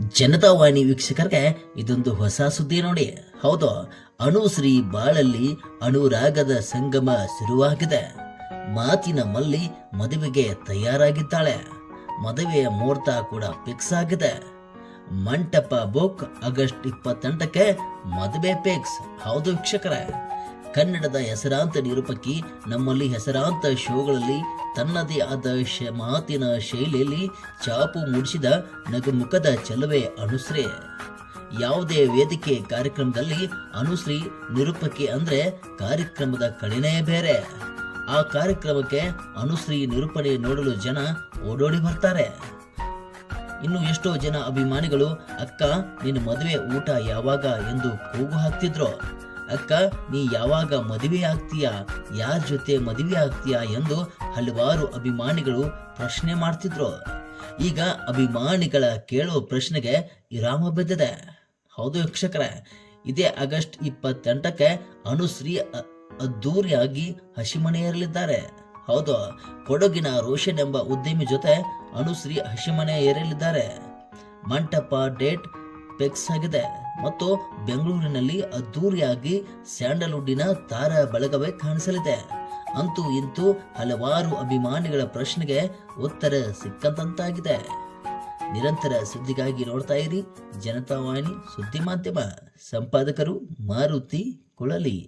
ಜನತಾವಾಣಿ ವೀಕ್ಷಕರಿಗೆ ಇದೊಂದು ಹೊಸ ಸುದ್ದಿ ನೋಡಿ. ಹೌದು, ಅಣುಶ್ರೀ ಬಾಳಲ್ಲಿ ಅಣುರಾಗದ ಸಂಗಮ ಶುರುವಾಗಿದೆ. ಮಾತಿನ ಮಲ್ಲಿ ಮದುವೆಗೆ ತಯಾರಾಗಿದ್ದಾಳೆ. ಮದುವೆಯ ಮುಹೂರ್ತ ಕೂಡ ಫಿಕ್ಸ್ ಆಗಿದೆ. ಮಂಟಪ ಬುಕ್ ಆಗಸ್ಟ್ ಇಪ್ಪತ್ತೆಂಟಕ್ಕೆ ಮದುವೆ ಫಿಕ್ಸ್. ಹೌದು ವೀಕ್ಷಕರೇ, ಕನ್ನಡದ ಹೆಸರಾಂತ ನಿರೂಪಕಿ ನಮ್ಮಲ್ಲಿ ಹೆಸರಾಂತ ಶೋಗಳಲ್ಲಿ ತನ್ನದೇ ಆದ ಶ, ಮಾತಿನ ಶೈಲಿಯಲ್ಲಿ ಚಾಪು ಮೂಡಿಸಿದ ನಗುಮುಖದ ಚಲುವೆ ಅನುಶ್ರೀ. ಯಾವುದೇ ವೇದಿಕೆ ಕಾರ್ಯಕ್ರಮದಲ್ಲಿ ಅನುಶ್ರೀ ನಿರೂಪಕಿ ಅಂದ್ರೆ ಕಾರ್ಯಕ್ರಮದ ಕಡೆನೇ ಬೇರೆ. ಆ ಕಾರ್ಯಕ್ರಮಕ್ಕೆ ಅನುಶ್ರೀ ನಿರೂಪಣೆ ನೋಡಲು ಜನ ಓಡೋಡಿ ಬರ್ತಾರೆ. ಇನ್ನು ಎಷ್ಟೋ ಜನ ಅಭಿಮಾನಿಗಳು, ಅಕ್ಕ ನಿನ್ನ ಮದುವೆ ಊಟ ಯಾವಾಗ? ಎಂದು ಕೂಗು ಹಾಕ್ತಿದ್ರು. ಅಕ್ಕ, ನೀ ಯಾವಾಗ ಮದುವೆ ಆಗ್ತೀಯಾ? ಯಾರ ಜೊತೆ ಮದುವೆ ಆಗ್ತೀಯಾ ಎಂದು ಹಲವಾರು ಅಭಿಮಾನಿಗಳು ಪ್ರಶ್ನೆ ಮಾಡ್ತಿದ್ರು. ಈಗ ಅಭಿಮಾನಿಗಳ ಕೇಳುವ ಪ್ರಶ್ನೆಗೆ ವಿರಾಮ ಬಿದ್ದಿದೆ. ಹೌದು ವೀಕ್ಷಕರೇ, ಇದೇ ಆಗಸ್ಟ್ ಇಪ್ಪತ್ತೆಂಟಕ್ಕೆ ಅನುಶ್ರೀ ಅದ್ದೂರಿಯಾಗಿ ಹಸಿಮನೆಯರಲಿದ್ದಾರೆ. ಹೌದು, ಕೊಡಗಿನ ರೋಷನ್ ಎಂಬ ಉದ್ಯಮಿ ಜೊತೆ ಅನುಶ್ರೀ ಹಸಿಮನೆ ಏರಲಿದ್ದಾರೆ ಮಂಟಪ ಡೇಟ್ ಫಿಕ್ಸ್ ಆಗಿದೆ. ಮತ್ತು ಬೆಂಗಳೂರಿನಲ್ಲಿ ಅದ್ದೂರಿಯಾಗಿ ಸ್ಯಾಂಡಲ್ವುಡ್ಡಿನ ತಾರ ಬಳಗವೇ ಕಾಣಿಸಲಿದೆ. ಅಂತೂ ಇಂತೂ ಹಲವಾರು ಅಭಿಮಾನಿಗಳ ಪ್ರಶ್ನೆಗೆ ಉತ್ತರ ಸಿಕ್ಕಂತಾಗಿದೆ ನಿರಂತರ ಸುದ್ದಿಗಾಗಿ ನೋಡ್ತಾ ಇರಿ ಜನತಾವಾಣಿ ಸುದ್ದಿ ಮಾಧ್ಯಮ, ಸಂಪಾದಕರು ಮಾರುತಿ ಕುಳಲಿ.